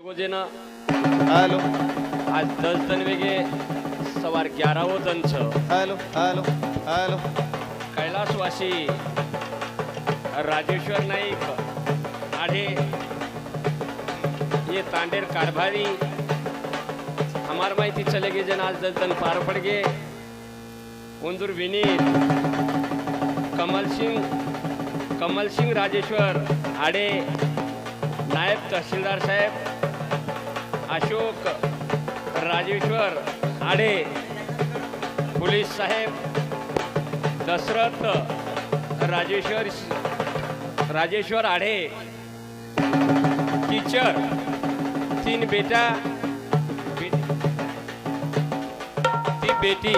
Hello. आज दस जण वेगे सवार ग्यारावं जण छ. Hello hello hello. कैलासवासी राजेश्वर नाईक आढे ये तांडेर कारभारी. हमार माहिती चले गे जन आज दस जण पार पड़ गे. उंदूर विनीत कमल सिंह कमल सिंह राजेश्वर आडे नायब तहसीलदार साहेब. अशोक राजेश्वर आडे पोलीस साहेब दशरथ राजेश्वर राजेश्वर आढे टीचर तीन बेटा ती बेटी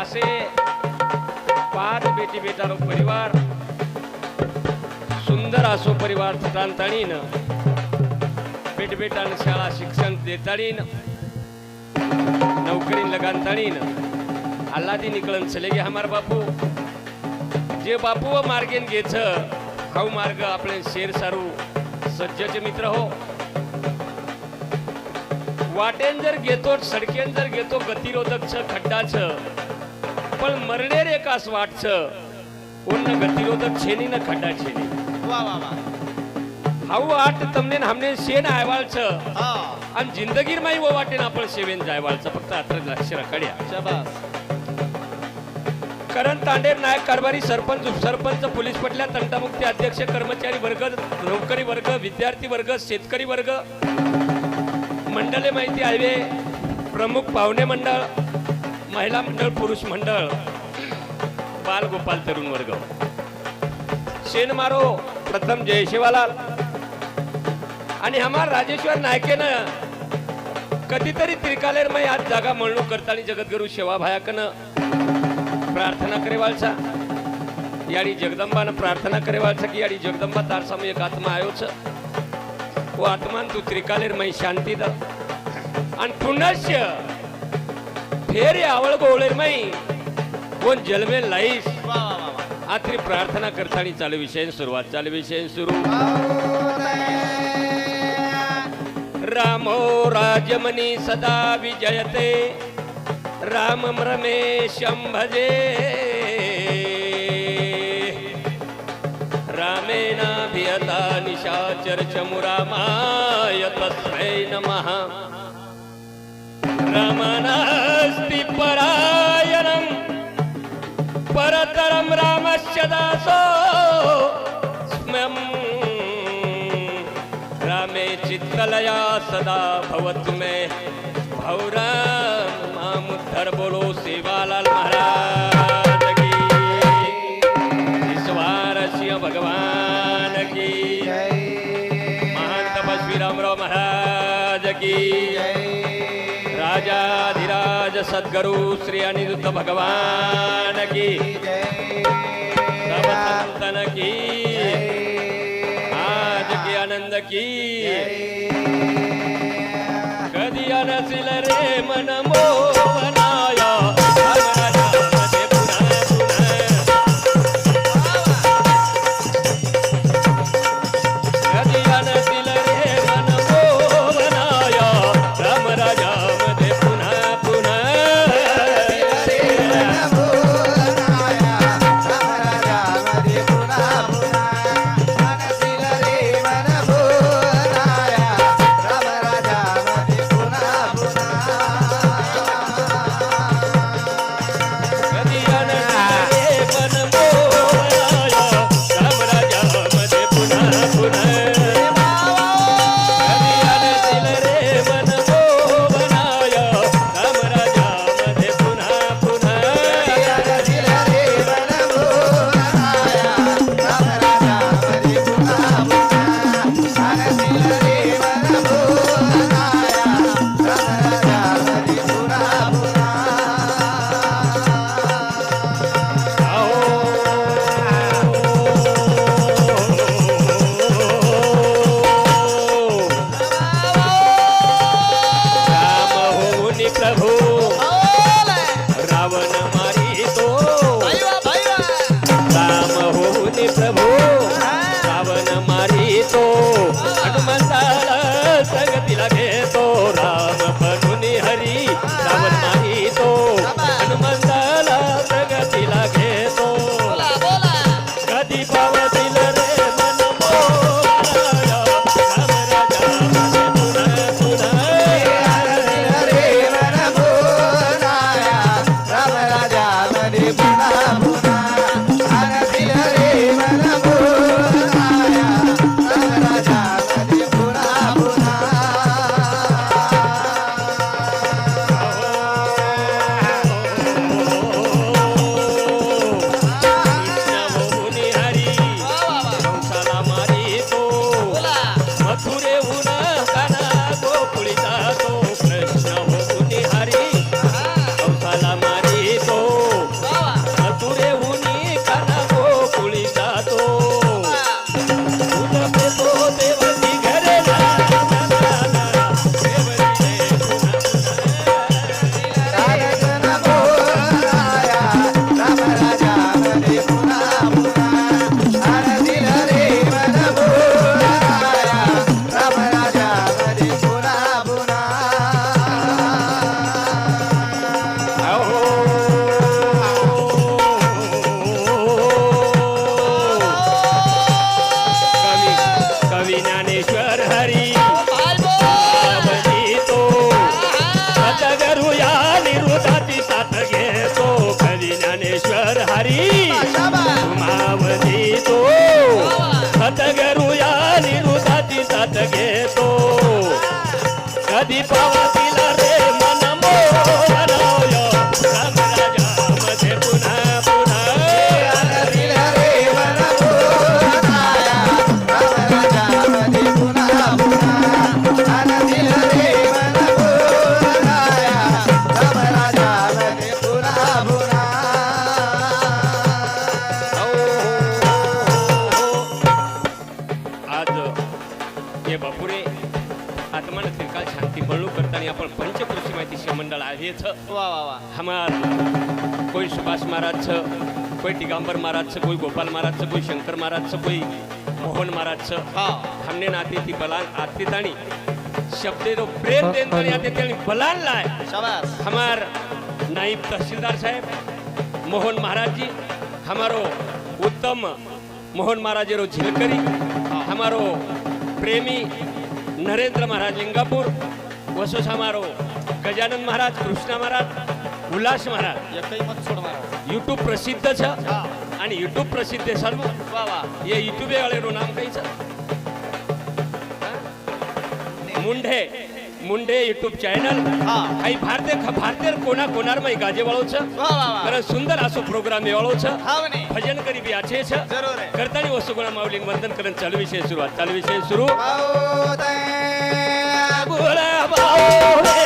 असे पाच बेटी बेटारो परिवार सुंदर असो परिवार ताणताणीन बेट बेटान शाळा शिक्षण देताळीन नोकरी लगानताळीन आल्हादी निकळून चले हमार बापू. जे बापू मार्गेन घेच हाऊ मार्ग आपले शेर सारू. सज्जचे मित्र हो. वाटेन जर घेतो सडकेन जर घेतो गतिरोधक छ खड्डा छ पण मरणेर एकास वाट छ उन्न गतिरोधक छेनी न खड्डा छेनी वा वा. हाऊ आट तमने हमने शेन आयवाळ छ हा. आणि जिंदगीर माई व वाटेन आपण सेवेन जायवाळचं फक्त आता लक्ष रखड्या. करण तांडेर नायक कारभारी सरपंच उपसरपंच पोलीस पटल्या तंटामुक्ती अध्यक्ष कर्मचारी वर्ग नोकरी वर्ग विद्यार्थी वर्ग शेतकरी वर्ग. मंडळे माहिती आयवे प्रमुख पाहुणे मंडळ महिला मंडळ पुरुष मंडळ. बाल गोपाल तरुण वर्ग. शेनमारो प्रथम जयशिवालाल आणि हमार राजेश्वर नायकेनं कधीतरी त्रिकालेर मै आज जागा मळणूक करताना जगद्गुरु शेवाभायाकनं प्रार्थना करेवाळचा याडी जगदंबानं प्रार्थना करेवाळचा की याडी जगदंबा तार सामू एक आत्मा आयो छ वो आत्मान तू त्रिकालेर मै शांती द. आणि पुनश्य फेर आवळ गोवळेर मै कोण जलमे लाईस आत्री प्रार्थना करताना चालू विषय सुरुवात चालू विषय सुरू. रामो राजमनी सदा विजयते। राम रमेशं भजे। रामेणाभियता निशाचरचमुरामाय तस्मै नमः। रामानास्ति परायणं परतरं रामस्य दासो लया सदा भवतु मे। भौराम मामुद्धर बोलो सेवालाल महाराज की। ईश्वर सिंह भगवान की। महान तपस्वी रामराव महाराज की। राजाधिराज सद्गुरु श्री अनिरुद्ध भगवान की। सब संतन की। की आनंद की कधी अनसिल शिवमंडळ आहेच वा वा वा. हमार कोई सुभाष महाराज छ कोई दिगंबर महाराज छ कोई गोपाल महाराज छ कोई शंकर महाराज छ कोई मोहन महाराज छ. हा. हमने नाते ती बलान आते ताणी. शब्दे तो प्रेम देन ताणी आते ताणी बलान लाय. शाबास. हमार नायब तहसीलदार साहेब मोहन महाराज जी हमारो उत्तम मोहन महाराज रो झिलकरी हमारो प्रेमी नरेंद्र महाराज लिंगापूर वसोस हमारो गजानन महाराज कृष्णा महाराज उल्हास महाराज. एकही मत सोड महाराज यूट्यूब प्रसिद्ध छ. हा. आणि यूट्यूब प्रसिद्ध है सर्व. वा वा. ये यूट्यूब वाले रो नाम कई छ? मुंढे. मुंढे यूट्यूब चॅनल हा. काही भारतीय भारतीय कोणा कोणार मै गाजेवाळो छ? वा वा वा. कारण सुंदर असो प्रोग्राम येवाळो छ. हा भजन करी बी आछे छ. जरूर आहे. करतानी वस्तू गुणा माऊली वंदन करण चालू विषय सुरुवात. चालू विषय सुरू. बोला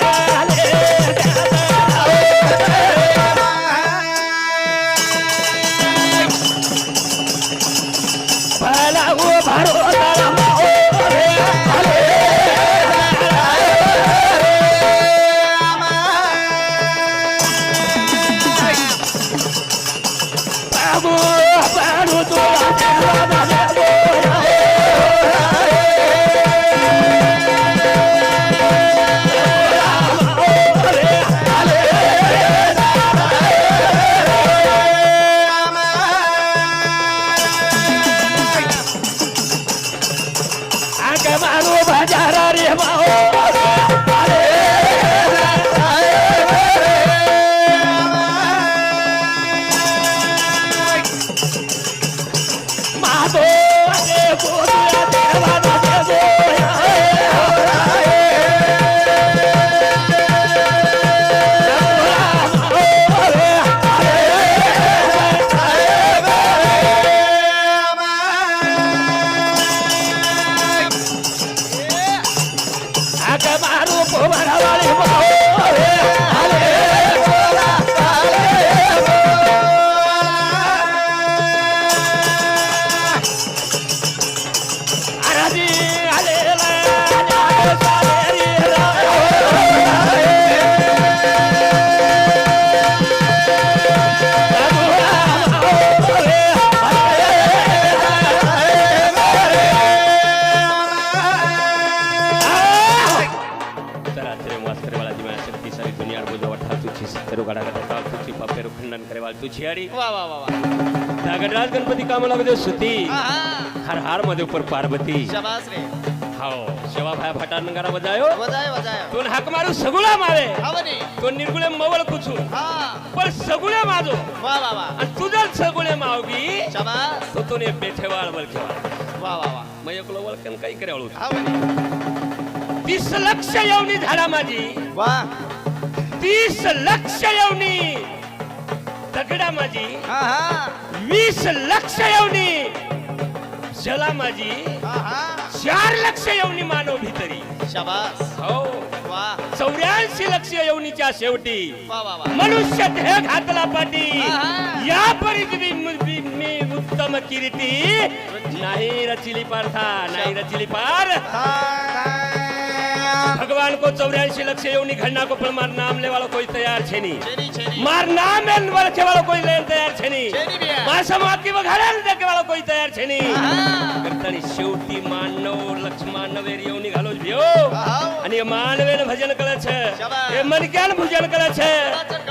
కట్టమారు కుమరవళి బావు. गाडी वा वा वा गणपती कामाला मध्ये सुती. हर हारमध्ये उपर पार्वती. शबास हो, बजायो. मारू मारे. तो निर्गुळे मवळ कुचू. पर सगुळे माजो. आणि सगुळे मावगी शबास. तो तोने वा वा वा. मग एकलो वळकन काही करावळू हवने तीस लक्ष झाला माझी. वा. तीस लक्ष येऊनी दगडा माझी. वीस लक्ष येवणी जला माझी. चार लक्ष येवणी मानव भीतरी. शाबास. हो. चौऱ्याऐंशी लक्ष येवणीच्या शेवटी. मनुष्य देह घातला पाटी. या परिस्थिती मी उत्तम किरीटी. नाही रचिली पार्था नाही रचिली पार. भगवान को चौरासी लक्ष्य योनि घटना को पर मार नाम ले वाला कोई तैयार छे नहीं। मार नाम ले वाला के वालों कोई लेन तैयार छे नहीं। मार समाज की वघाड़ा देखे वाला कोई तैयार छे नहीं। करतनी शेवटी मानव लक्ष्मण नवेरी योनि घालो भियो। आणि मानवे भजन करे छे। ये मन क्या भजन करे छे।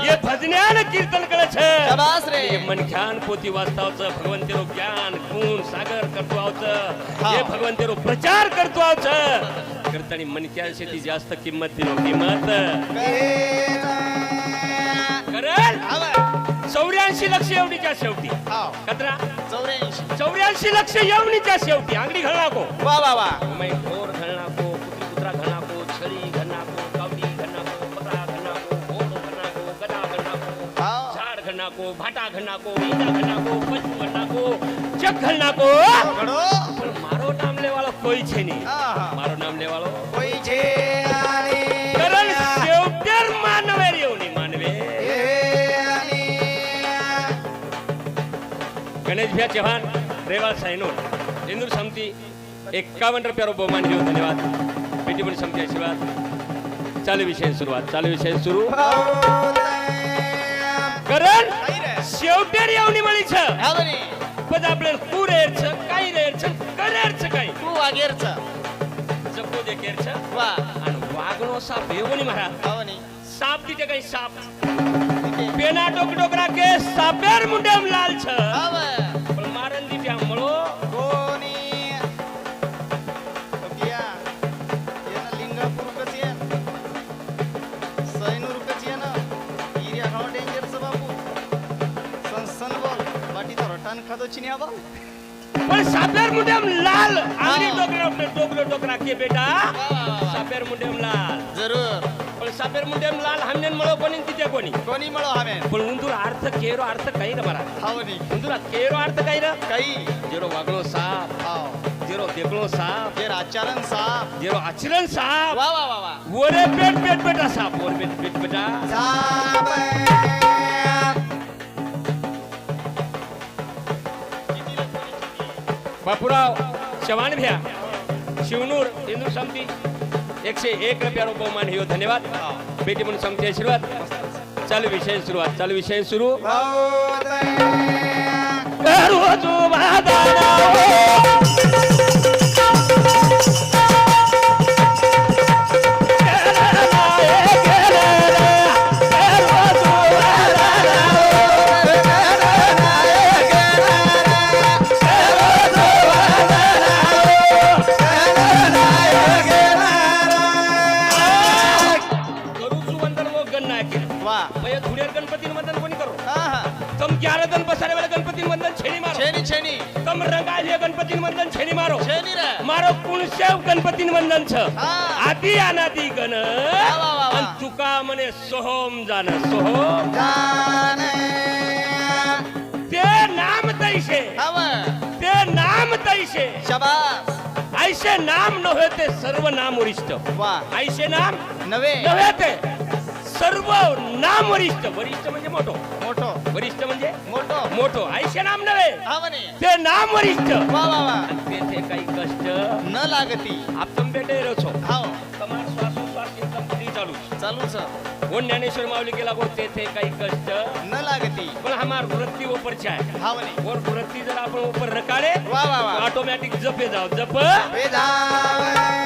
ये भजन्यान कीर्तन करे छे। ये मन ज्ञान सागर करतो प्रचार करतो करताना मणक्या शेती जास्त किंमत दिली किंमत चौऱ्याऐंशी लक्ष एवढीच्या शेवटी कचरा चौऱ्याऐंशी चौऱ्याऐंशी लक्ष एवढीच्या शेवटी आंगडी वा वा वा ढोर घालणाको कुत्री कुत्रा घालणाको छडी घालणाको कावडी घालणाको बकरा घालणाको घोड झाड भाटा કોઈ છે નહીં. મારું નામ લેવાળો. કોઈ છે કરણ સેવટેર માનવે. રેવ નહીં ઇન્દુર સમિતિ એકાવન રૂપિયાનો બહુમાન જેવો ધન્યવાદ. પેટીપુર સમિતિ આશીર્વાદ. ચાલુ વિષય શરૂઆત ચાલુ વિષય શરૂ. કરણ સેવટેર એવું મળી છે. બધા આપણે શું રેર છે કઈ રેર છે. वागेरच जपू दे केरच. वा. आणि वागणो साप येऊन म्हणा आवनी साप तिथे काही साप. पेना टोक टोकरा के सापेर मुंडेम लाल छ हो पण मारन दी त्या मळो. हो कोणी कपिया येना लिंगापूर कच येन सैनूर बाटी तो रटान खादो चिनिया बोल सापेर मुंडेम लाल आंगली डोकरे अपने डोकरे डोकरा के बेटा सापेर मुंडेम लाल जरूर. पण सापेर मुंडेम लाल हमने मळो कोणी तिथे कोणी? कोणी मळो हवे पण उंदूर अर्थ केरो अर्थ काही ना बरा हाव उंदूर केरो अर्थ काही ना काही. जेरो वागणो साप. हाव. जेरो देखणो साप. जेरो आचरण साप. जेरो आचरण साप. वा वा वा वा. वरे पेट पेट बेटा साप. वरे पेट पेट बेटा साप बापूराव चव्हाण भ्या शिवनूर हिंदू समिती एकशे एक रुपया बहुमान हो धन्यवाद। बेटी म्हणून समिती आशीर्वाद। चालू विषय सुरुवात चालू विषय सुरू करू ગણપતિ વંદન છે મારો? મારો કુણસેવ ગણપતિ વંદન છે. આદિ આનાદિ ગણ અન ચુકા મને સોહમ જાને સોહમ જાને તે નામ તઈ છે. તે નામ તઈ છે. શાબાશ. આઈશે નામ નો હે તે સર્વ નામ ઉરિષ્ટ વાહ. આઈશે નામ નવે. નવે તે. सर्व नाम वरिष्ठ. वरिष्ठ म्हणजे मोठो. मोठो. वरिष्ठ म्हणजे मोठो. मोठो. आयुष्य नाम नव्हे. ते नाम वरिष्ठ. तेथे वा काही कष्ट न लागती. आप तुम बेटे रचो हो. चालू. चालू सर. वो ज्ञानेश्वर माऊली गेला गो तेथे काही कष्ट न लागती. पण हमार वृत्ती ऊपर आहे. हाव वृत्ती जर आपण ऊपर रकाळे ऑटोमॅटिक जपे जाव. जप. पे जाओ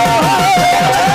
Oh,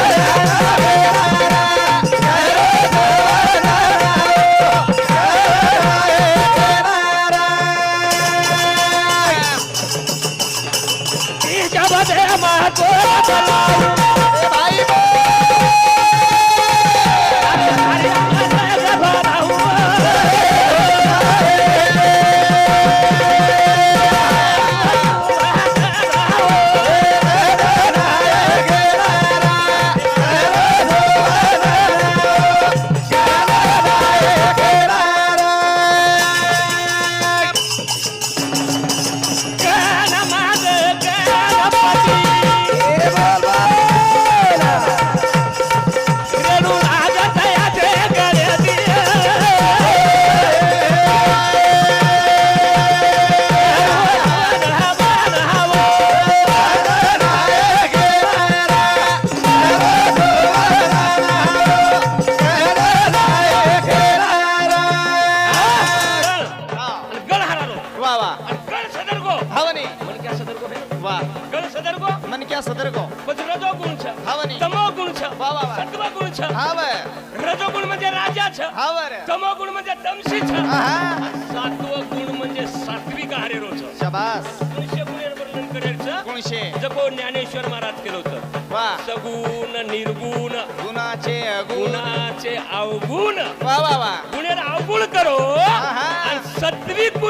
जगो ज्ञानेश्वर महाराज केलं होतं. वा. सगुण निर्गुण. गुणाचे अगुण. गुणाचे अवगुण. वा वा वा. गुणेर अवगुण करो. आहा. आणि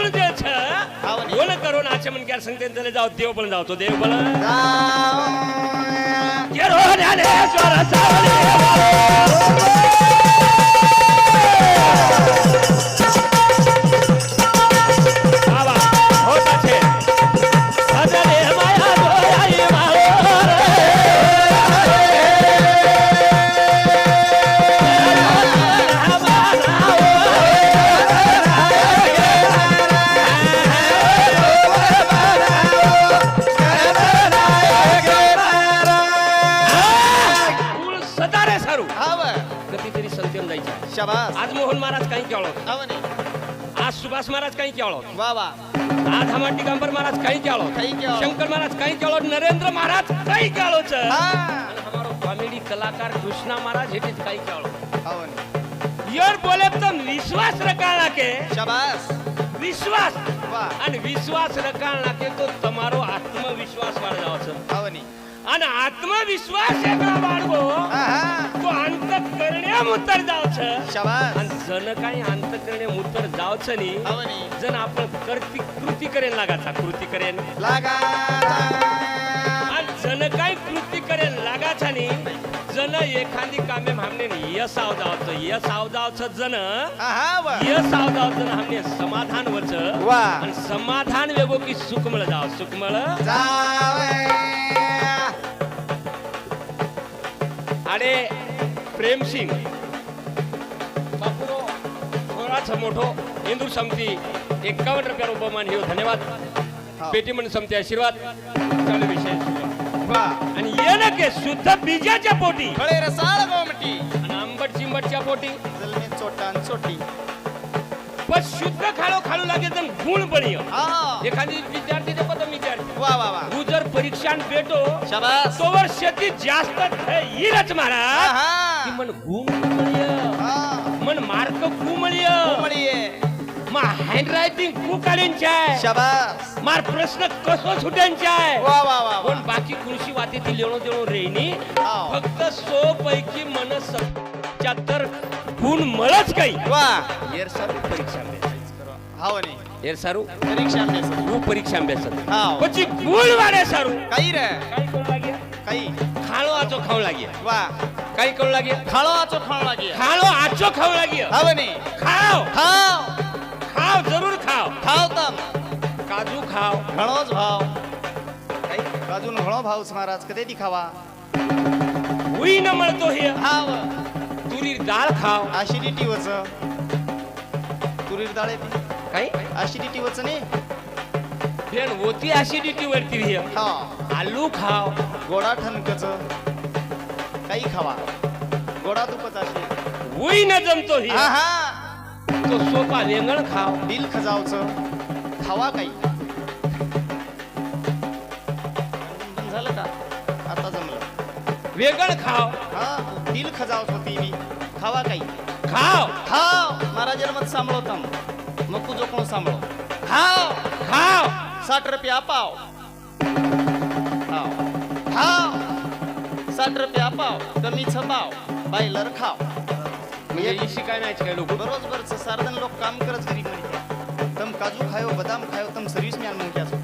जे छ. गुण करो नाचे म्हण काय सांगते त्याला जाऊ देव पण जाऊ तो देव पण ज्ञानेश्वर सावली. વ્યાસ મહારાજ કઈ કેળો વાહ વાહ. મહારાજ કઈ કેળો શંકર મહારાજ કઈ કેળો નરેન્દ્ર મહારાજ કઈ કેળો છે. કોમેડી કલાકાર કૃષ્ણા મહારાજ એટલે કઈ કેળો યર બોલે તમ વિશ્વાસ રકા નાખે શાબાશ. વિશ્વાસ. અને વિશ્વાસ રકા નાખે તો તમારો આત્મવિશ્વાસ વાળો છે. આવની आणि आत्मविश्वास तो अंत करण्या मुतर जावच. आणि जण काही अंत करणे मुतर जावच नाही जण आपण करती कृती करेन लागाचा कृती करेन आणि जण काही कृती करेन लागाचा नाही जण एखादी कामे हमने यस आव जावचं यस आव जावचं जण यस आव जावचं हमने समाधान वच आणि समाधान वेगो की सुकमळ जाव. सुकमळ जावे आणि प्रेमसिंग बापुरो थोराचं मोठो इंदूर समिती एकावन्न रुपया उपमान हे धन्यवाद. हा. पेटी म्हणून समिती आशीर्वाद. चालू विषय. वा. आणि येणं के शुद्ध बीजाच्या पोटी. फळे रसाळ गोमटी. आणि आंबट चिंबटच्या पोटी. जलमी चोटान चोटी. पण शुद्ध खालो खालू लागे तर गुण ये. हा. एखादी विद्यार्थी पदम विद्यार्थी वा वा वा. तू जर परीक्षान भेटो शबास. तोवर शेती जास्त येईलच महाराज. आहा ती मन गुण कुमळीय हा. मन मार्क कुमळीय कोमळीये मग हँडरायटिंग कू काढींचाय शबास. मार प्रश्न कसो सुटांचाय वा वा वा वा. पण बाकी कृषी वाते ती लेणो देणो रेनी हाव. फक्त सो पैकी मन सत्याहत्तर गुण मळच काही. वा. येर सारू परीक्षा अभ्यास అవని ఏం సారు పరీక్షాభ్యాసం నువ్వు పరీಕ್ಷಾಭ್ಯಾಸ ಹಾಂ. પછી ગુણ વાળે સારું કઈ રે કઈ કોણ લાગે કઈ ખાળો આચો ખાવ લાગ્યા વાહ કઈ કોણ લાગે ખાળો આચો ખાણ લાગી ખાળો આચો ખાવ લાગ્યા అవని ખાઓ ખાવ ખાઓ જરૂર ખાઓ ખાવ તમ કાજુ ખાઓ ઘણો જ ભાવ કઈ કાજુનો ઘણો ભાવ છે મહારાજ કદેથી ખાવા હુઈ ન મળતો હે ખાવ તુરીર દાળ ખાઓ આશી લીટી વચ તુરીર દાળે काही आशिडिटी वच नी फेन होती ऍसिडिटी वरती हे. हा. आलू खाव. गोडा ठणकच. काही खावा. गोडा तुपच अशी हुई न जमतो हे. आहा तो सोपा वेंगण खाव. दिल खजावचं. खावा काही. झालं का? आता जमलं. वेगळ खाव. हा दिल खजावत होती मी खावा काही. खाव. खाव. महाराज मत सांभाळतम. મકુ જોકણું સાંભળો ખાવ ખાવ સાઠ રૂપિયા અપાવ ખાવ ખાવ સાઠ રૂપિયા અપાવ કમી છપાવ ભાઈ લરખાવ म्हणजे ईशी काय नाही काय लोक बरोबर છે સારદન લોક કામ કરે છે ગરીબ મરી ગયા તમ કાજુ ખાયો બદામ ખાયો તમ સર્વિસ મેન મન ક્યાં છો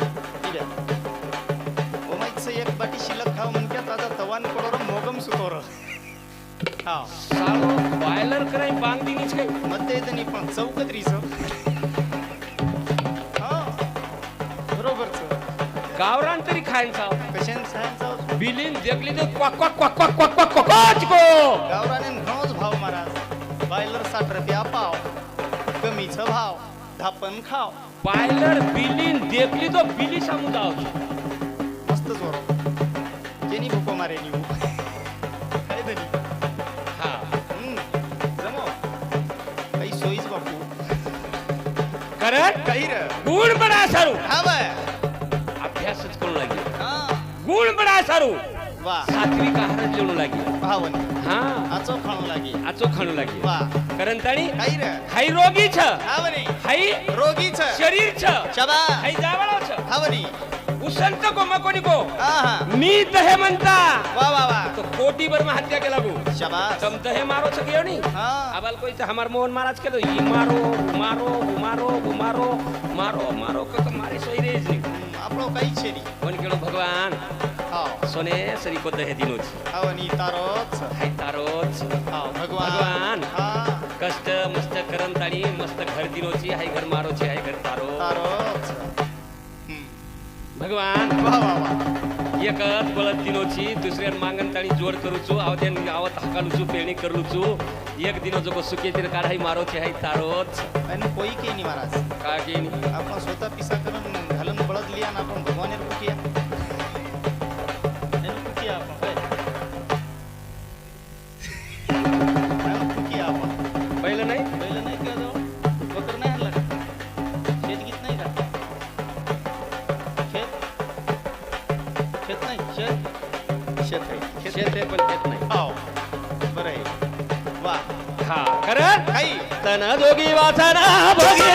ઓમાઈ છે એક બાટી શિલક ખાવ મન ક્યાં તાજા તવાન કોડોરો મોગમ સુતોરો હા સારો બાયલર કરાઈ બાંગદીની છે મતે તેની પણ ચૌકત્રી છે खान साव पेशंट साहेब जाऊ बिलीन देखली तर क्वाक क्वाक क्वाक क्वाक क्वाक क्वाक क्वाक. क्वाच गो गावराने नवच भाव महाराज बायलर साठ रुपया पाव. कमीचं भाव. धापन खाव. बायलर बिलीन देखली तो बिली सामू जाव मस्त जोर. जेनी भूको मारेली काय दिली हा. जमो काही सोयीच बापू. करत काही र. गुड बडा सारू हा बाय ગુણ બડા સારું વાહ સાત્વિક આહાર લેણું લાગી ભાવન હા આચો ખાણું લાગી આચો ખાણું લાગી વાહ કરંતાણી ખાઈ રે ખાઈ રોગી છે હાવની छ. રોગી છે શરીર છે શબા ખાઈ જાવાળો છે હાવની उसंत को? मकोनी को मी तहे म्हणता. वा वा वा. तो कोटी भर में हत्या केला लागू शाबाश तुम तहे मारो छ सकियो नी अबल कोई तो हमार मोहन महाराज के तो ई मारो मारो मारो मारो. मारो मारो को मारे सोई रे. आपलो कई छेरी. कोन केड़ो भगवान. सोने सरी को दहे दिनोच बनी तारोच हाय तारोच हा भगवान भगवान. कष्ट मस्त करम ताणी मस्त घर दिनोची हाय घर मारोची हाय घर तारो तारोच भगवान एकच बळद दिनोची दुसऱ्या मागण ताणी जोड करूचो आवद्यान गावात हकालुचो पेरणी करूचो एक दिनो जो सुके तिर काढाई मारोची हाय तारोच आणि कोई काही नाही महाराज का की नी? आपण स्वतः पिसा करून घालून पळत लिया ना आपण తన జోగి వాసన భోగి